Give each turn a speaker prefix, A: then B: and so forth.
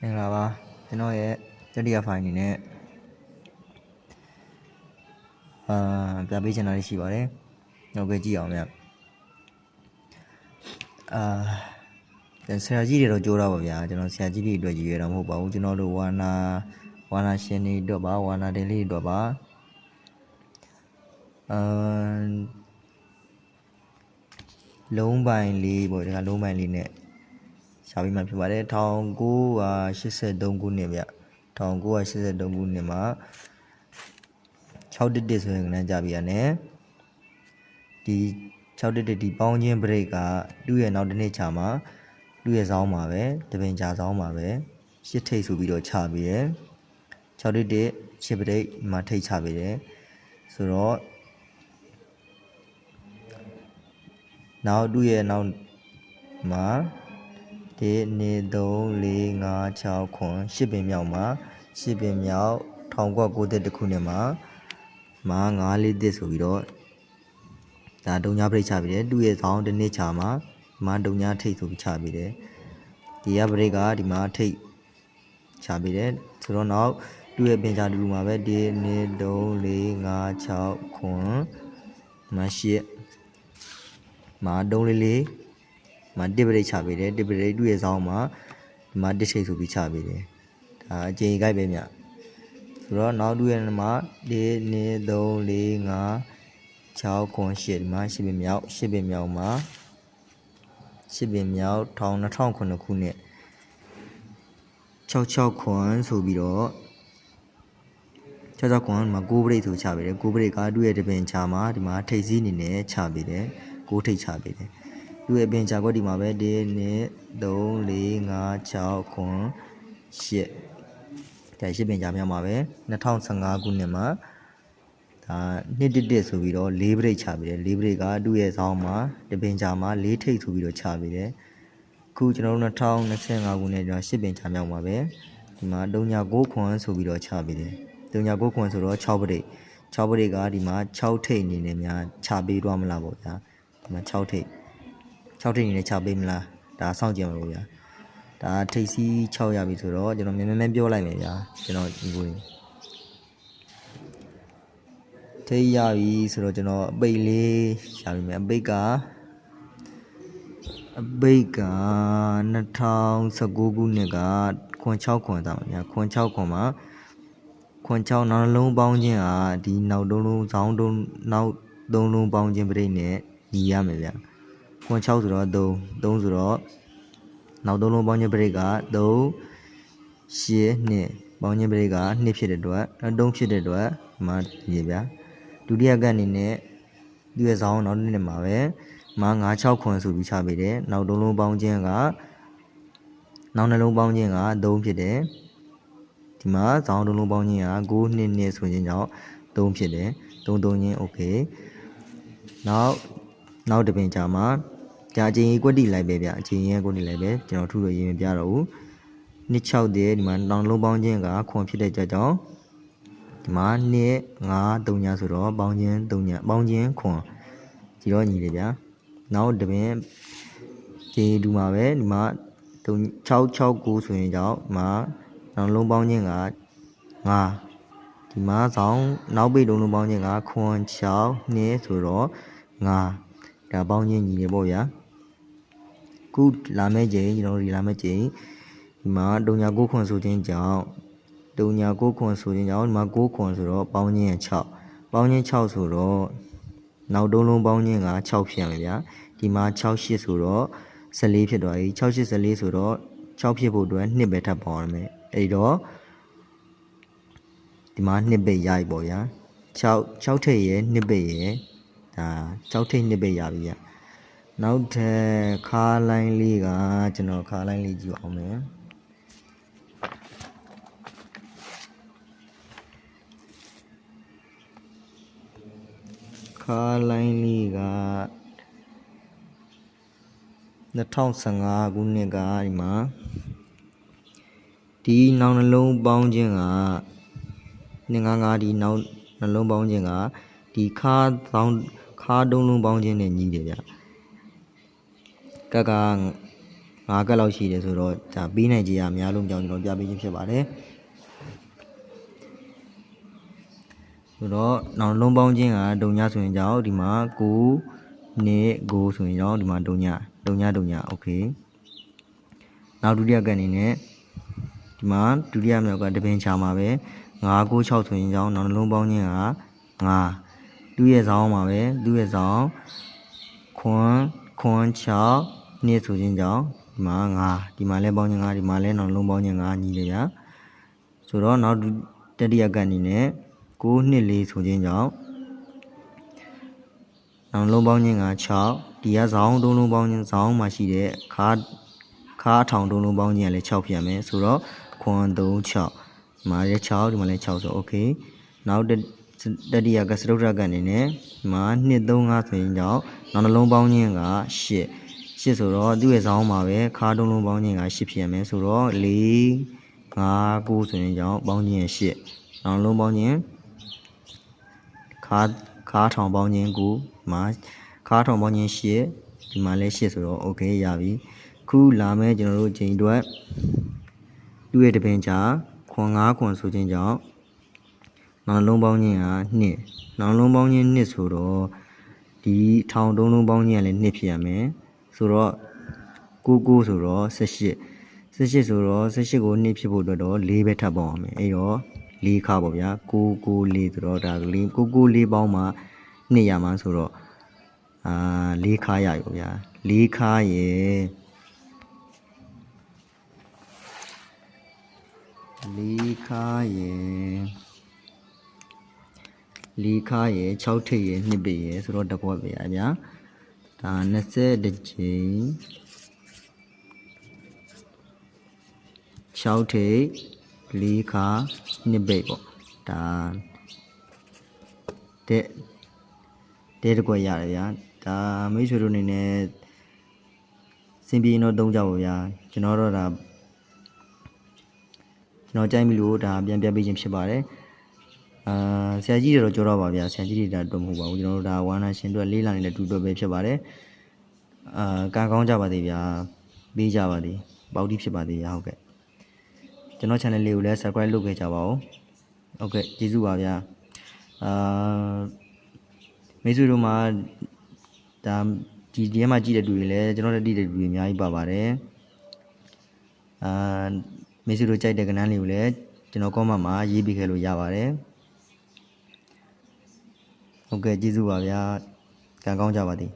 A: မင်္ဂလာပါကျွန်တော်ရဲ့တတိယဖိုင်အနေနဲ့အာပြပေးချင်တာလေးရှိပါတယ်ဟုတ်ကဲ့ကြည့်အောင်ဗျအာဆရာကြီးတွေတော့ကြိုးတာပါဗျာကျွန်တော်ဆရာကြီးတွေအတွက်ရည်ရွယ်တာမဟုတ်ပါဘူးကျွန်တော်တို့ဝါနာဝါနာရှင်တွေအတွက်ပါဝါနာတင်လေးတွေအတွက်ပါအာလုံးပိုင်လေးပေါ့ဒီကလုံးပိုင်လေးနဲ့ ရှာပြီးမှဖြစ်ပါတယ်1983ခုနှစ်ဗျ1983ခုနှစ်မှာ6တစ်တစ်ဆိုရင်လည်းကြာပြီရတယ်ဒီ6တစ်တစ်ဒီပေါင်းချင်း break ကသူ့ရဲ့နောက်တစ်နေ့ချာမှာသူ့ရဲ့ဇောင်းမှာပဲတပင်ကြာဇောင်းမှာပဲရှစ်ထိတ်ဆိုပြီးတော့ချပြီးရယ်6တစ်တစ်ရှစ် break မှာထိတ်ချပြီးတယ်ဆိုတော့နောက်သူ့ရဲ့နောက်မှာ ဒီနေ3 4 5 6ခွန်10ပင်မြောက်မှာ10ပင်မြောက်1990ခုနှစ်မှာမာ9လေးတစ်ဆိုပြီးတော့ဒါဒုံညာပြိတ်ချပြီးတယ်သူ့ရဲ့ဇောင်းတစ်နှစ်ချာမှာမာဒုံညာထိတ်ဆိုပြီးချပြီးတယ်ဒီရပရိတ်ကဒီမှာထိတ်ချပြီးတယ်ဆိုတော့နောက်သူ့ရဲ့ပင်ချာတူတူမှာပဲဒီနေ3 4 5 6ခွန်မ8မာ3လေးလေး မတစ်ပရိတ်ချပေးတယ်တစ်ပရိတ်သူ့ရဲ့ဇောင်းမှာဒီမှာတစ်ချိတ်ဆိုပြီးချပေးတယ်ဒါအကျဉ်းကြီးပဲမြဆိုတော့နောက်သူ့ရဲ့မှာ1 2 3 4 5 6ခွန်8ဒီမှာ10ပင်မြောက်10ပင်မြောက်မှာ10ပင်မြောက်2009ခုနှစ်66ခွန်ဆိုပြီးတော့66ခွန်မှာ9ပရိတ်ဆိုချပေးတယ်9ပရိတ်ကသူ့ရဲ့တပင်ချာမှာဒီမှာထိတ်စည်းအနေနဲ့ချပေးတယ်9ထိတ်ချပေးတယ် သူ့ရဲ့အပင်ချာကွက်ဒီမှာပဲ1 2 3 4 5 6ခွန်8ဒါရှစ်ပင်ချာမြောက်မှာပဲ2015ခုနှစ်မှာဒါနှစ်တစ်တစ်ဆိုပြီးတော့၄ပရိတ်ချပြီးတယ်၄ပရိတ်ကသူ့ရဲ့ဇောင်းမှာတပင်ချာမှာ၄ထိတ်ဆိုပြီးတော့ချပြီးတယ်အခုကျွန်တော်တို့2025ခုနှစ်ကျတော့ရှစ်ပင်ချာမြောက်မှာပဲဒီမှာ39ခွန်ဆိုပြီးတော့ချပြီးတယ်39ခွန်ဆိုတော့6ပရိတ်6ပရိတ်ကဒီမှာ6ထိတ်အနေနဲ့များချပေးတော့မလားပေါ့ဗျာဒီမှာ6ထိတ် 6ထိပ်နေနဲ့ချပေးမလားဒါစောင့်ကြည့်မှာပေါ့ဗျာဒါထိပ်စီး6ရပြီဆိုတော့ကျွန်တော်မြန်မြန်ပြောလိုက်မယ်ဗျာကျွန်တော်ဒီကိုထိပ်ရပြီဆိုတော့ကျွန်တော်အပိတ်လေးရှာပြီမယ်အပိတ်ကအပိတ်က2019ခုနှစ်ကခွန်6ခွန်သားပါဗျာခွန်6ခွန်မှာခွန်6နောက်နှလုံးပေါင်းခြင်းဟာဒီနောက်တုံးလုံးဇောင်းတုံးနောက်သုံးလုံးပေါင်းခြင်းပြိဋိနဲ့ညီရမယ်ဗျာ ခွန်6ဆိုတော့3 3ဆိုတော့နောက်သုံးလုံးပေါင်းခြင်းပရိတ်က3 8နှစ်ပေါင်းခြင်းပရိတ်က2ဖြစ်တဲ့အတွက်3ဖြစ်တဲ့အတွက်ဒီမှာရေးပြဒုတိယကအနေနဲ့သူ့ရဲ့ဇောင်းနောက်တစ်နှစ်မှာပဲမှာ9 6ခွန်ဆိုပြီးချပေးတယ်နောက်သုံးလုံးပေါင်းခြင်းကနောက်နှလုံးပေါင်းခြင်းက3ဖြစ်တယ်ဒီမှာဇောင်းသုံးလုံးပေါင်းခြင်းက9နှစ်နှစ်ဆိုခြင်းကြောင့်3ဖြစ်တယ်3 3ချင်း okay နောက်နောက်တစ်ပင်ကြာမှာ ကြာအချင်းကြီးကွက်တိလိုက်ပဲဗျအချင်းကြီးကွက်တိလိုက်ပဲကျွန်တော်ထူလို့ရေးမပြတော့ဘူးနှစ်6တည်းဒီမှာတောင်လုံးပေါင်းခြင်းကခွန်ဖြစ်တဲ့ကြကြောင့်ဒီမှာနှစ်5 3ညဆိုတော့ပေါင်းခြင်း3ညပေါင်းခြင်းခွန်ဒီတော့ညီတယ်ဗျာနောက်တစ်ပင်ဒီဒူမှာပဲဒီမှာ669ဆိုရင်ကြောင့်ဒီမှာတောင်လုံးပေါင်းခြင်းက5ဒီမှာဆောင်နောက်ပိတ်လုံးလုံးပေါင်းခြင်းကခွန်6နှစ်ဆိုတော့5ဒါပေါင်းချင်းညီနေပေါ့ဗျာ ခုလာမယ့်ချိန်ကျွန်တော်တို့ဒီလာမယ့်ချိန်ဒီမှာတုံညာ9ခွန်ဆိုခြင်းကြောင့်တုံညာ9ခွန်ဆိုခြင်းကြောင့်ဒီမှာ9ခွန်ဆိုတော့ပေါင်းချင်း6ပေါင်းချင်း6ဆိုတော့နောက်တုံးလုံးပေါင်းချင်းက6ဖြစ်ရမယ်ဗျာဒီမှာ6 8ဆိုတော့14ဖြစ်သွားပြီ6 8 14ဆိုတော့6ဖြစ်ဖို့အတွက်2ပဲထပ်ပေါင်းရမယ်အဲ့တော့ဒီမှာ2ပဲရပြီပေါ့ဗျာ6 6ထည့်ရယ်2ပဲရယ်ဒါကြောက်ထိတ်နှစ်ပဲရပြီဗျ နောက်ထပ်ခါလိုင်းလေးကကျွန်တော်ခါလိုင်းလေးကြည့်အောင်မယ်ခါလိုင်းလေးက2015ခုနှစ်ကဒီမှာဒီနောက်နှလုံးပေါင်းခြင်းက255ဒီနောက်နှလုံးပေါင်းခြင်းကဒီခါသောင်းခါတုံးလုံးပေါင်းခြင်းနဲ့ညီးတယ်ဗျ ကက 5ကက်လောက်ရှိတယ်ဆိုတော့ဒါပြီးနိုင်ကြီးအများလုံးကြောင်းကျွန်တော်ပြပေးခြင်းဖြစ်ပါတယ်ဆိုတော့နောက်လုံးပေါင်းခြင်းကဒုံညဆိုရင်ကြောင်းဒီမှာ9နှစ်9ဆိုရင်ကြောင်းဒီမှာဒုံညဒုံညဒုံညโอเคနောက်ဒုတိယကအနေနဲ့ဒီမှာဒုတိယမြောက်ကတပင်ချာမှာပဲ9 9 6ဆိုရင်ကြောင်းနောက်လုံးပေါင်းခြင်းက9သူ့ရဲ့ဇောင်းမှာပဲသူ့ရဲ့ဇောင်းခွန်းခွန်း6 နှစ်ဆိုခြင်းကြောင်းဒီမှာ9ဒီမှာလဲပေါင်းခြင်း9ဒီမှာလဲနောက်လုံးပေါင်းခြင်း9ညီတယ်ဗျာဆိုတော့နောက်တတိယကအနေနဲ့9နှစ်4ဆိုခြင်းကြောင်းနောက်လုံးပေါင်းခြင်းက6ဒီကဇောင်းတုံးလုံးပေါင်းခြင်းဇောင်းမှာရှိတဲ့ခါခါအထောင်တုံးလုံးပေါင်းခြင်းကလည်း6ဖြစ်ရမယ်ဆိုတော့ခွန်း3 6ဒီမှာလည်း6ဒီမှာလည်း6ဆိုโอเคနောက်တတတိယကစရုပ်ရကအနေနဲ့ဒီမှာ2 3 5ဆိုရင်ကြောင်းနောက်နှလုံးပေါင်းခြင်းက8 8ဆိုတော့သူ့ရဲ့ဇောင်းမှာပဲခါတုံးလုံးပေါင်းခြင်းက8ဖြစ်ရမယ်ဆိုတော့4 5 9ဆိုရင်ကြောင်းပေါင်းခြင်း8နောက်လုံးပေါင်းခြင်းခါခါထောင်ပေါင်းခြင်း9မှာခါထောင်ပေါင်းခြင်း8ဒီမှာလည်း8ဆိုတော့ okay ရပြီခုလာမဲ့ကျွန်တော်တို့ချိန်အတွက်သူ့ရဲ့တပင်ချာခွန်9ခွန်ဆိုခြင်းကြောင့်နောက်လုံးပေါင်းခြင်းက2နောက်လုံးပေါင်းခြင်း2ဆိုတော့ဒီထောင်တုံးလုံးပေါင်းခြင်းကလည်း2ဖြစ်ရမယ် ဆိုတော့99ဆိုတော့18 18ဆိုတော့18ကို2ဖြစ်ဖို့အတွက်တော့4ပဲထပ်ပေါင်းအောင်မယ်အဲ့တော့4ခါပေါ့ဗျာ994ဆိုတော့ဒါ4 994ပေါင်းမှ2ရမှာဆိုတော့အာ4ခါရပြီပေါ့ဗျာ4ခါရဲ့4ခါရဲ့4ခါရဲ့6ထိပ်ရဲ့2ပိတ်ရဲ့ဆိုတော့တပွက်ပဲရဗျာ ဒါ20ကြိမ်6ထိပ်4ခါ2ပိတ်ပေါ့ဒါတဲ့တဲတကွက်ရတယ်ဗျာဒါမိတ်ဆွေတို့အနေနဲ့စင်ပြေရင်တော့သုံးကြပါဗျာကျွန်တော်တော့ဒါကျွန်တော်ကြိုက်ပြီလို့ဒါပြန်ပြပေးခြင်းဖြစ်ပါတယ် အာဆရာကြီးတွေတော့ကြောတော့ပါဗျာဆရာကြီးတွေဒါတော့မဟုတ်ပါဘူးကျွန်တော်တို့ဒါဝါနာရှင်တို့လေးလာနေတဲ့တူတော့ပဲဖြစ်ပါတယ်အာကံကောင်းကြပါသေးဗျာပေးကြပါသေးပေါက်တိဖြစ်ပါသေးဗျာဟုတ်ကဲ့ကျွန်တော် channel လေးကိုလည်း subscribe လုပ်ခဲ့ကြပါဦးဟုတ်ကဲ့ကျေးဇူးပါဗျာအာမိတ်ဆွေတို့မှာဒါဒီဒီထဲမှာကြည့်တဲ့လူတွေလည်းကျွန်တော်တို့တည်တဲ့လူတွေအများကြီးပါပါတယ်အာမိတ်ဆွေတို့ကြိုက်တဲ့ကဏ္ဍလေးကိုလည်းကျွန်တော် comment မှာရေးပေးခဲ့လို့ရပါတယ် ဟုတ်ကဲ့ကျေးဇူးပါဗျာကံကောင်းကြပါသည်